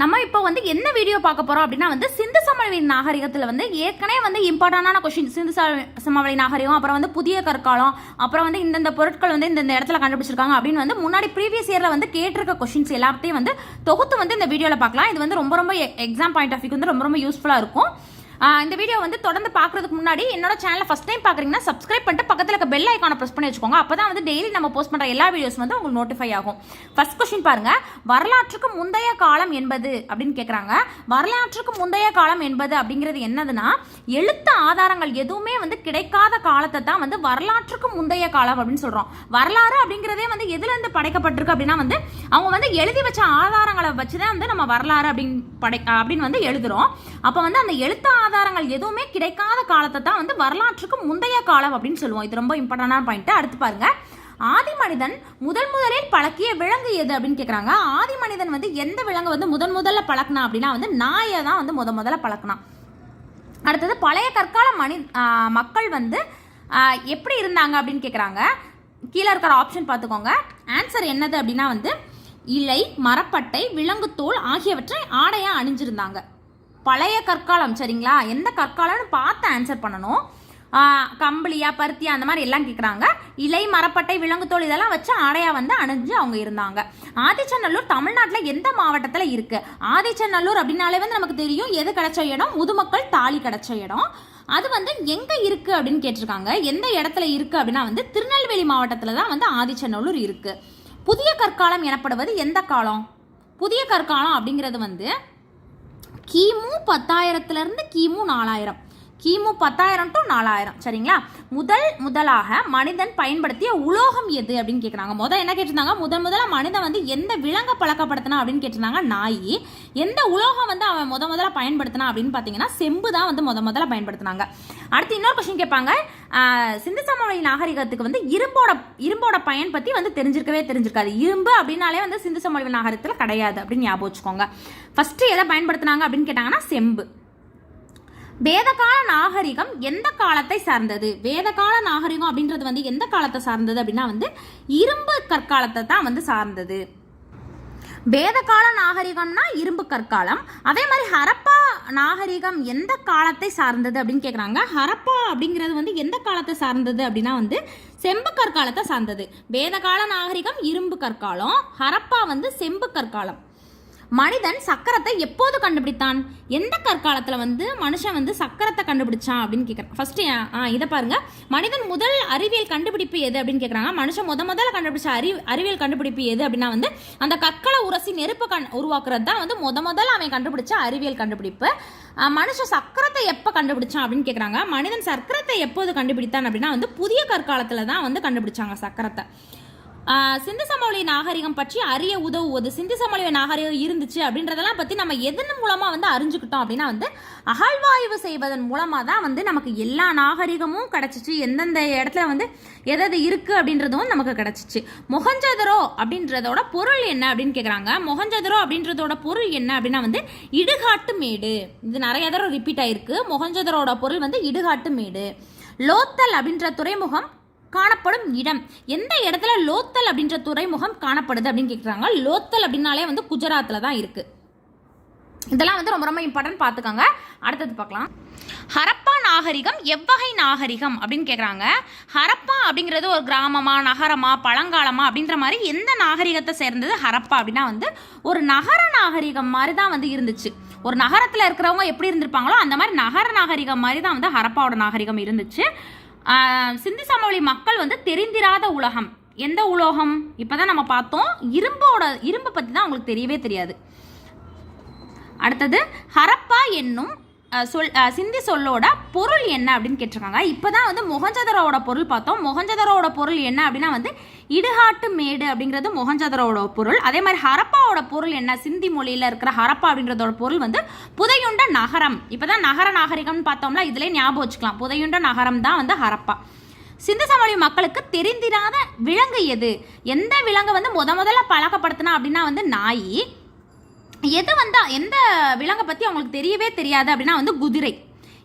நம்ம இப்போ வந்து என்ன வீடியோ பார்க்க போகிறோம் அப்படின்னா வந்து சிந்து சமவெளி நாகரிகத்தில் வந்து ஏற்கனவே வந்து இம்பார்ட்டண்டான கொஷின் சிந்து சமவெளி நாகரிகம் அப்புறம் வந்து புதிய கற்காலம் அப்புறம் வந்து இந்தந்த பொருட்கள் வந்து இந்தந்த இடத்துல கண்டுபிடிச்சிருக்காங்க அப்படின்னு வந்து முன்னாடி ப்ரீவியஸ் இயரில் வந்து கேட்டிருக்க கொஷின்ஸ் எல்லாத்தையும் வந்து தொகுத்து வந்து இந்த வீடியோவில் பார்க்கலாம். இது வந்து ரொம்ப ரொம்ப எக்ஸாம் பாயிண்ட் ஆஃப் வியூ வந்து ரொம்ப ரொம்ப யூஸ்ஃபுல்லாக இருக்கும். இந்த வீடியோ வந்து தொடர்ந்து பார்க்கறதுக்கு முன்னாடி என்னோட சேனலை ஃபஸ்ட் டைம் பார்க்குறீங்கன்னா சப்ஸ்கிரைப் பண்ணிட்டு பக்கத்தில் இருக்க பெல் ஐக்கானை ப்ரெஸ் பண்ணி வச்சுக்கோங்க. அப்போ தான் வந்து டெய்லி நம்ம போஸ்ட் பண்ணுற எல்லா வீடியோஸ் வந்து உங்களுக்கு நோட்டிஃபை ஆகும். ஃபர்ஸ்ட் கொஸ்டின் பாருங்கள் வரலாற்றுக்கு முந்தைய காலம் என்பது அப்படின்னு கேட்குறாங்க வரலாற்றுக்கு முந்தைய காலம் என்பது அப்படிங்கிறது என்னதுன்னா எழுத்து ஆதாரங்கள் எதுவுமே வந்து கிடைக்காத காலத்தை தான் வந்து வரலாற்றுக்கு முந்தைய காலம் அப்படின்னு சொல்கிறோம் வரலாறு அப்படிங்கிறதே வந்து எதுலேருந்து படைக்கப்பட்டிருக்கு அப்படின்னா வந்து அவங்க வந்து எழுதி வச்ச ஆதாரங்களை வச்சு தான் வந்து நம்ம வரலாறு அப்படின்னு படை அப்படின்னு வந்து எழுதுகிறோம் அப்போ வந்து அந்த எழுத்து ஆதாரங்கள் எதுவுமே கிடைக்காத காலத்தை தான் வந்து வரலாற்றுக்கு முந்தைய காலம் அப்படின்னு சொல்லுவோம். இது ரொம்ப இம்பார்ட்டண்டான பாயிண்ட் அடுத்து பாருங்க. ஆதி மனிதன் முதல் முதலில் பழக்கிய விலங்கு எது அப்படின்னு கேட்குறாங்க ஆதி மனிதன் வந்து எந்த விலங்கு வந்து முதன் முதல்ல பழக்கினா அப்படின்னா வந்து நாயை தான் வந்து முத முதல்ல பழக்கினான். அடுத்தது பழைய கற்கால மனி மக்கள் வந்து எப்படி இருந்தாங்க அப்படின்னு கேட்குறாங்க கீழே இருக்கிற ஆப்ஷன் பார்த்துக்கோங்க. ஆன்சர் என்னது அப்படின்னா வந்து இலை மரப்பட்டை விலங்குத்தோல் ஆகியவற்றை ஆடையாக அணிஞ்சிருந்தாங்க. பழைய கற்காலம் சரிங்களா? எந்த கற்காலம்னு பார்த்து ஆன்சர் பண்ணணும். கம்பளியா பருத்தியா அந்த மாதிரி எல்லாம் கேட்குறாங்க இலை மரப்பட்டை விலங்குத்தோல் இதெல்லாம் வச்சு ஆடையா வந்து அணிஞ்சு அவங்க இருந்தாங்க. ஆதிச்சநல்லூர் தமிழ்நாட்டில் எந்த மாவட்டத்தில் இருக்கு? ஆதிச்சநல்லூர் அப்படின்னாலே வந்து நமக்கு தெரியும் எது கிடைச்ச இடம்? முதுமக்கள் தாலி கிடைச்ச இடம். அது வந்து எங்கே இருக்குது அப்படின்னு கேட்டிருக்காங்க. எந்த இடத்துல இருக்குது அப்படின்னா வந்து திருநெல்வேலி மாவட்டத்தில் தான் வந்து ஆதிச்சநல்லூர் இருக்குது புதிய கற்காலம் எனப்படுவது எந்த காலம்? புதிய கற்காலம் அப்படிங்கிறது வந்து கிமு பத்தாயிரத்துலேருந்து கிமு நாலாயிரம். கிமு பத்தாயிரம் டு நாலாயிரம். சரிங்களா? முதல் முதலாக மனிதன் பயன்படுத்திய உலோகம் எது அப்படின்னு கேட்குறாங்க முதல் என்ன கேட்டிருந்தாங்க? முதல் முதல்ல மனிதன் வந்து எந்த விலங்கை பழக்கப்படுத்தினா அப்படின்னு கேட்டிருந்தாங்க? நாய். எந்த உலோகம் வந்து அவன் முத முதல்ல பயன்படுத்தினா அப்படின்னு பார்த்தீங்கன்னா செம்பு தான் வந்து முத முதல்ல பயன்படுத்தினாங்க. அடுத்து இன்னொரு கொஸ்டின் கேட்பாங்க. சிந்து சமவெளி நாகரிகத்துக்கு வந்து இரும்போட இரும்போட பயன் பற்றி வந்து தெரிஞ்சிருக்கவே தெரிஞ்சிருக்காது. இரும்பு அப்படின்னாலே வந்து சிந்து சமவெளி நாகரிகத்தில் கிடையாது அப்படின்னு ஞாபகம் வச்சுக்கோங்க. ஃபஸ்ட்டு எதை பயன்படுத்தினாங்க அப்படின்னு கேட்டாங்கன்னா செம்பு. வேதகால நாகரிகம் எந்த காலத்தை சார்ந்தது? வேதகால நாகரிகம் அப்படின்றது வந்து எந்த காலத்தை சார்ந்தது அப்படின்னா வந்து இரும்பு கற்காலத்தை தான் வந்து சார்ந்தது. வேதகால நாகரிகம்னா இரும்பு கற்காலம். அதே மாதிரி ஹரப்பா நாகரிகம் எந்த காலத்தை சார்ந்தது அப்படின்னு கேட்குறாங்க ஹரப்பா அப்படிங்கிறது வந்து எந்த காலத்தை சார்ந்தது அப்படின்னா வந்து செம்பு கற்காலத்தை சார்ந்தது. வேதகால நாகரிகம் இரும்பு கற்காலம். ஹரப்பா வந்து செம்பு கற்காலம். மனிதன் சக்கரத்தை எப்போது கண்டுபிடித்தான்? எந்த கற்காலத்தில் வந்து மனுஷன் வந்து சக்கரத்தை கண்டுபிடிச்சான் அப்படின்னு கேட்குறான் ஃபஸ்ட்டு ஆ இதை பாருங்கள் மனிதன் முதல் அறிவியல் கண்டுபிடிப்பு எது அப்படின்னு கேட்குறாங்க மனுஷன் முத முதல்ல கண்டுபிடிச்ச அறி அறிவியல் கண்டுபிடிப்பு எது அப்படின்னா வந்து அந்த கற்களை உரசி நெருப்பு கண் உருவாக்குறது தான் வந்து முத முதல்ல அவன் கண்டுபிடிச்ச அறிவியல் கண்டுபிடிப்பு. மனுஷன் சக்கரத்தை எப்போ கண்டுபிடிச்சான் அப்படின்னு கேட்குறாங்க மனிதன் சக்கரத்தை எப்போது கண்டுபிடித்தான் அப்படின்னா வந்து புதிய கற்காலத்தில் தான் வந்து கண்டுபிடிச்சாங்க சக்கரத்தை. சிந்து சமவெளி நாகரிகம் பற்றி அறிய உதவுவது சிந்து சமவெளி நாகரிகம் இருந்துச்சு அப்படின்றதெல்லாம் பற்றி நம்ம எதன் மூலமாக வந்து அறிஞ்சுக்கிட்டோம் அப்படின்னா வந்து அகழ்வாய்வு செய்வதன் மூலமாக தான் வந்து நமக்கு எல்லா நாகரிகமும் கிடச்சிச்சு. எந்தெந்த இடத்துல வந்து எதது இருக்குது அப்படின்றதும் நமக்கு கிடச்சிச்சு. மொகஞ்சதரோ அப்படின்றதோட பொருள் என்ன அப்படின்னு கேட்குறாங்க மொஹஞ்சதரோ அப்படின்றதோட பொருள் என்ன அப்படின்னா வந்து இடுகாட்டு மேடு. இது நிறைய தடவை ரிப்பீட் ஆயிருக்கு. மொகஞ்சதரோட பொருள் வந்து இடுகாட்டு மேடு. லோத்தல் அப்படின்ற துறைமுகம் காணப்படும் இடம். எந்த இடத்துல லோத்தல் அப்படின்ற துறைமுகம் காணப்படுது அப்படின்னு கேட்குறாங்க லோத்தல் அப்படின்னாலே வந்து குஜராத்தில் தான் இருக்குது இதெல்லாம் வந்து ரொம்ப ரொம்ப இம்பார்ட்டன்ட் பார்த்துக்கோங்க. அடுத்தது பார்க்கலாம். ஹரப்பா நாகரிகம் எவ்வகை நாகரிகம் அப்படின்னு கேட்குறாங்க ஹரப்பா அப்படிங்கிறது ஒரு கிராமமா நகரமா பழங்காலமா அப்படின்ற மாதிரி எந்த நாகரிகத்தை சேர்ந்தது ஹரப்பா அப்படின்னா வந்து ஒரு நகர நாகரிகம் மாதிரி தான் வந்து இருந்துச்சு. ஒரு நகரத்தில் இருக்கிறவங்க எப்படி இருந்திருப்பாங்களோ அந்த மாதிரி நகர நாகரிகம் மாதிரி தான் வந்து ஹரப்பாவோட நாகரிகம் இருந்துச்சு. சிந்து சமவெளி மக்கள் வந்து தெரிந்திராத உலகம். எந்த உலோகம்? இப்போதான் நம்ம பார்த்தோம். இரும்போட இரும்பை பற்றி தான் அவங்களுக்கு தெரியவே தெரியாது. அடுத்தது ஹரப்பா என்னும் சொல் சிந்தி சொல்லோட பொருள் என்ன அப்படின்னு கேட்டிருக்காங்க. இப்போதான் வந்து மொஹஞ்சதரோட பொருள் பார்த்தோம். மொஹஞ்சதரோட பொருள் என்ன அப்படின்னா வந்து இடுகாட்டு மேடு அப்படிங்கிறது மொஹஞ்சதரோட பொருள். அதே மாதிரி ஹரப்பாவோட பொருள் என்ன? சிந்தி மொழியில் இருக்கிற ஹரப்பா அப்படின்றதோட பொருள் வந்து புதையுண்ட நகரம். இப்போ தான் நகர நாகரிகம்னு பார்த்தோம்னா இதிலே ஞாபகம் வச்சுக்கலாம். புதையுண்ட நகரம் தான் வந்து ஹரப்பா. சிந்து சமவெளி மக்களுக்கு தெரிந்திராத விலங்கு எது? எந்த விலங்கை வந்து முத முதல்ல பழக்கப்படுத்தினா அப்படின்னா வந்து நாய். எது வந்து எந்த விலங்கை பற்றி அவங்களுக்கு தெரியவே தெரியாது அப்படின்னா வந்து குதிரை.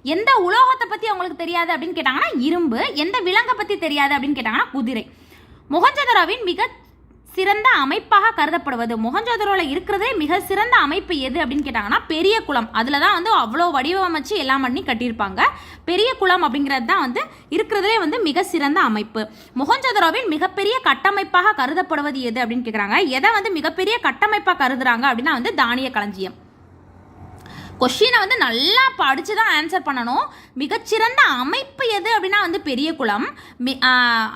எந்த உலோகத்தை பற்றி அவங்களுக்கு தெரியாது அப்படின்னு கேட்டாங்கன்னா இரும்பு. எந்த விலங்கை பற்றி தெரியாது அப்படின்னு கேட்டாங்கன்னா குதிரை. மொஹஞ்சதரோவின் மிக சிறந்த அமைப்பாக கருதப்படுவது. மொகஞ்சதுரோவில் இருக்கிறதே மிக சிறந்த அமைப்பு எது அப்படின்னு கேட்டாங்கன்னா பெரிய குளம். அதில் தான் வந்து அவ்வளோ வடிவமைச்சு எல்லாம் பண்ணி கட்டியிருப்பாங்க. பெரிய குளம் அப்படிங்கிறது தான் வந்து இருக்கிறதுலே வந்து மிக சிறந்த அமைப்பு. மொகஞ்சதுரோவின் மிகப்பெரிய கட்டமைப்பாக கருதப்படுவது எது அப்படின்னு கேட்குறாங்க எதை வந்து மிகப்பெரிய கட்டமைப்பாக கருதுறாங்க அப்படின்னா வந்து தானிய களஞ்சியம். கொஷினை வந்து நல்லா படித்து தான் ஆன்சர் பண்ணணும். மிகச்சிறந்த அமைப்பு எது அப்படின்னா வந்து பெரிய குளம். மி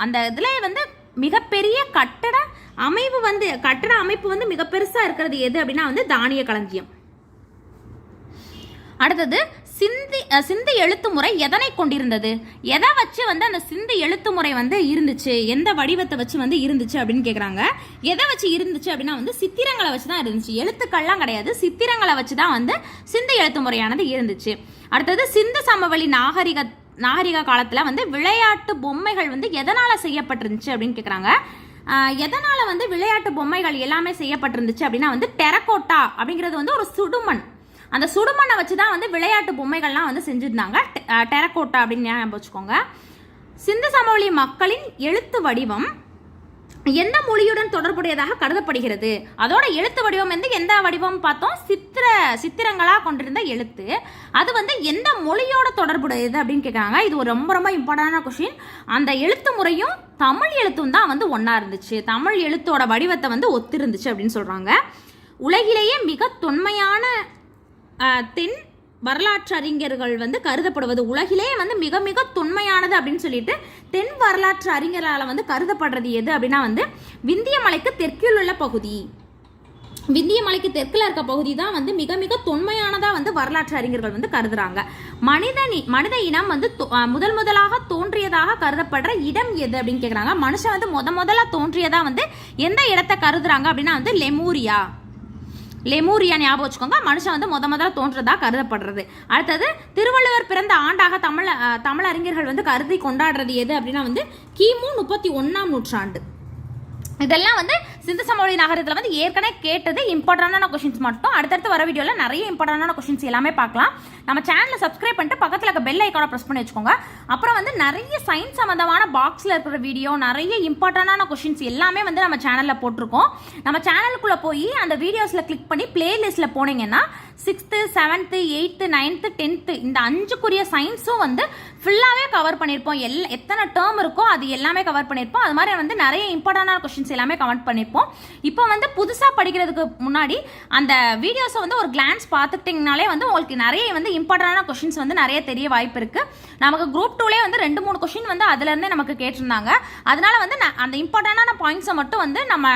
அந்த இதில் வந்து மிகப்பெரிய கட்டட அமைப்பு வந்து கட்டட அமைப்பு வந்து மிக பெருசாக இருக்கிறது எது அப்படின்னா வந்து தானிய களஞ்சியம். அடுத்தது சிந்தி அஹ், சிந்து எழுத்து முறை எதனை கொண்டிருந்தது? எதை வச்சு வந்து அந்த சிந்து எழுத்து முறை வந்து இருந்துச்சு? எந்த வடிவத்தை வச்சு வந்து இருந்துச்சு அப்படின்னு கேட்குறாங்க எதை வச்சு இருந்துச்சு அப்படின்னா வந்து சித்திரங்களை வச்சு தான் இருந்துச்சு. எழுத்துக்கள்லாம் கிடையாது. சித்திரங்களை வச்சு தான் வந்து சிந்து எழுத்து முறையானது இருந்துச்சு. அடுத்தது சிந்து சமவெளி நாகரிக நாகரிக காலத்தில் வந்து விளையாட்டு பொம்மைகள் வந்து எதனால் செய்யப்பட்டிருந்துச்சு அப்படின்னு கேட்குறாங்க எதனால் வந்து விளையாட்டு பொம்மைகள் எல்லாமே செய்யப்பட்டிருந்துச்சு அப்படின்னா வந்து டெரக்கோட்டா அப்படிங்கிறது வந்து ஒரு சுடுமண். அந்த சுடுமண்ணை வச்சு தான் வந்து விளையாட்டு பொம்மைகள்லாம் வந்து செஞ்சுருந்தாங்க. டெ- டெரக்கோட்டா அப்படின்னு ஞாபகம் வச்சுக்கோங்க. சிந்து சமவெளி மக்களின் எழுத்து வடிவம் எந்த மொழியுடன் தொடர்புடையதாக கருதப்படுகிறது? அதோட எழுத்து வடிவம் வந்து எந்த வடிவம் பார்த்தோம்? சித்திர சித்திரங்களாக கொண்டிருந்த எழுத்து. அது வந்து எந்த மொழியோட தொடர்புடையது அப்படின்னு கேட்குறாங்க இது ஒரு ரொம்ப ரொம்ப இம்பார்ட்டண்டான கொஷின் அந்த எழுத்து முறையும் தமிழ் எழுத்தும் தான் வந்து ஒன்றா இருந்துச்சு. தமிழ் எழுத்தோட வடிவத்தை வந்து ஒத்திருந்துச்சு அப்படின்னு சொல்கிறாங்க உலகிலேயே மிக தொன்மையான தென் வரலாற்று அறிஞர்கள் வந்து கருதப்படுவது உலகிலே வந்து மிக மிக தொன்மையானது அப்படின்னு சொல்லிட்டு தென் வரலாற்று அறிஞர்களால் வந்து கருதப்படுறது எது அப்படின்னா வந்து விந்திய மலைக்கு தெற்கில் உள்ள பகுதி. விந்திய மலைக்கு தெற்கில் இருக்க பகுதி தான் வந்து மிக மிக தொன்மையானதாக வந்து வரலாற்று அறிஞர்கள் வந்து கருதுறாங்க. மனிதனி மனித இனம் வந்து முதல் முதலாக தோன்றியதாக கருதப்படுற இடம் எது அப்படின்னு கேட்குறாங்க மனுஷன் வந்து முத முதல்ல தோன்றியதாக வந்து எந்த இடத்த கருதுறாங்க அப்படின்னா வந்து லெமூரியா. லெமூரியா ஞாபகம் வச்சுக்கோங்க. மனுஷன் வந்து முத முதல்ல தோன்றதா கருதப்படுறது. அடுத்தது திருவள்ளுவர் பிறந்த ஆண்டாக தமிழ் தமிழறிஞர்கள் தமிழ் அறிஞர்கள் வந்து கருதி கொண்டாடுறது எது அப்படின்னா வந்து கிமு முப்பத்தி ஒன்றாம் நூற்றாண்டு. இதெல்லாம் வந்து சிந்து சமவெளி நகரத்தில் வந்து ஏற்கனவே கேட்டது இம்பார்ட்டண்டான கொஷின்ஸ் மட்டும். அடுத்தடுத்து வர வீடியோவில் நிறைய இம்பார்ட்டண்டான கொஷின்ஸ் எல்லாமே பார்க்கலாம். நம்ம சேனலை சப்ஸ்கிரைப் பண்ணிட்டு பக்கத்தில் இருக்க பெல் ஐக்கானை ப்ரெஸ் பண்ணி வச்சுக்கோங்க. அப்புறம் வந்து நிறைய சயின்ஸ் சம்மந்தமான பாக்ஸில் இருக்கிற வீடியோ நிறைய இம்பார்ட்டண்டான கொஷின்ஸ் எல்லாமே வந்து நம்ம சேனலில் போட்டிருக்கோம். நம்ம சேனலுக்குள்ளே போய் அந்த வீடியோஸில் கிளிக் பண்ணி பிளேலிஸ்ட்டில் போனீங்கன்னா sixth seventh eighth ninth tenth இந்த அஞ்சுக்குரிய சயின்ஸும் வந்து ஃபுல்லாகவே கவர் பண்ணியிருப்போம். எல் எத்தனை டேர்ம் இருக்கோ அது எல்லாமே கவர் பண்ணியிருப்போம். அது மாதிரி வந்து நிறைய இம்பார்ட்டண்டான கொஷின்ஸ் எல்லாமே கவர் பண்ணியிருப்போம். இப்போ வந்து புதுசாக படிக்கிறதுக்கு முன்னாடி அந்த வீடியோஸை வந்து ஒரு கிளான்ஸ் பார்த்துக்கிட்டிங்கனாலே வந்து உங்களுக்கு நிறைய வந்து இம்பார்ட்டண்டான கொஷின்ஸ் வந்து நிறைய தெரிய வாய்ப்பு இருக்குது நமக்கு குரூப் டூலே வந்து ரெண்டு மூணு கொஷின் வந்து அதுலேருந்தே நமக்கு கேட்டிருந்தாங்க. அதனால வந்து நான் அந்த இம்பார்ட்டண்டான பாயிண்ட்ஸை மட்டும் வந்து நம்ம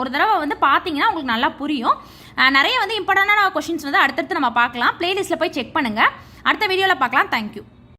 ஒரு தடவை வந்து பார்த்தீங்கன்னா உங்களுக்கு நல்லா புரியும். நிறைய வந்து இம்பார்ட்டண்டான கொஷின்ஸ் வந்து அடுத்தடுத்து நம்ம பார்க்கலாம். பிளேலிஸ்ட்டில் போய் செக் பண்ணுங்கள் அடுத்த வீடியோவில் பார்க்கலாம். தேங்க்யூ